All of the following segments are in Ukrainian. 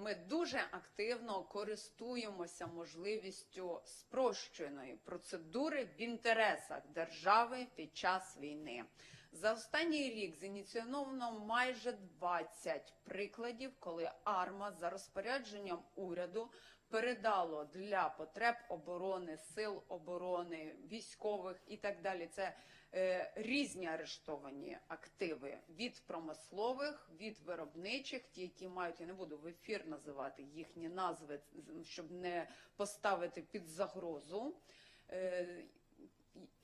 ми дуже активно користуємося можливістю спрощеної процедури в інтересах держави під час війни. За останній рік зініційовано майже 20 прикладів, коли АРМА за розпорядженням уряду передало для потреб оборони, сил оборони, військових і так далі. Це е, різні арештовані активи від промислових, від виробничих, ті, які мають, я не буду в ефір називати їхні назви, щоб не поставити під загрозу. Е,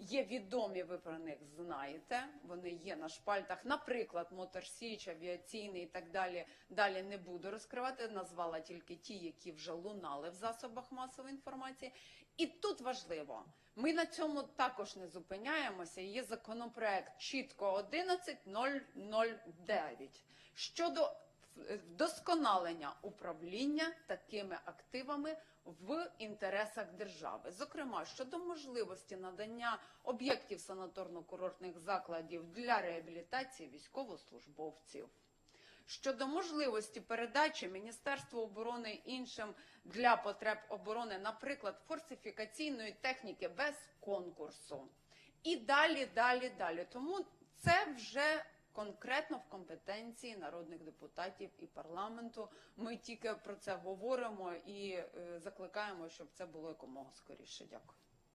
Є відомі, ви про них знаєте. Вони є на шпальтах. Наприклад, Моторсіч, авіаційний і так далі. Далі не буду розкривати. Назвала тільки ті, які вже лунали в засобах масової інформації. І тут важливо, ми на цьому також не зупиняємося. Є законопроект чітко 11009 щодо вдосконалення управління такими активами в інтересах держави, зокрема щодо можливості надання об'єктів санаторно-курортних закладів для реабілітації військовослужбовців. Щодо можливості передачі Міністерству оборони іншим для потреб оборони, наприклад, фортифікаційної техніки без конкурсу. І далі, далі, далі. Тому це вже конкретно в компетенції народних депутатів і парламенту. Ми тільки про це говоримо і е, закликаємо, щоб це було якомога скоріше. Дякую.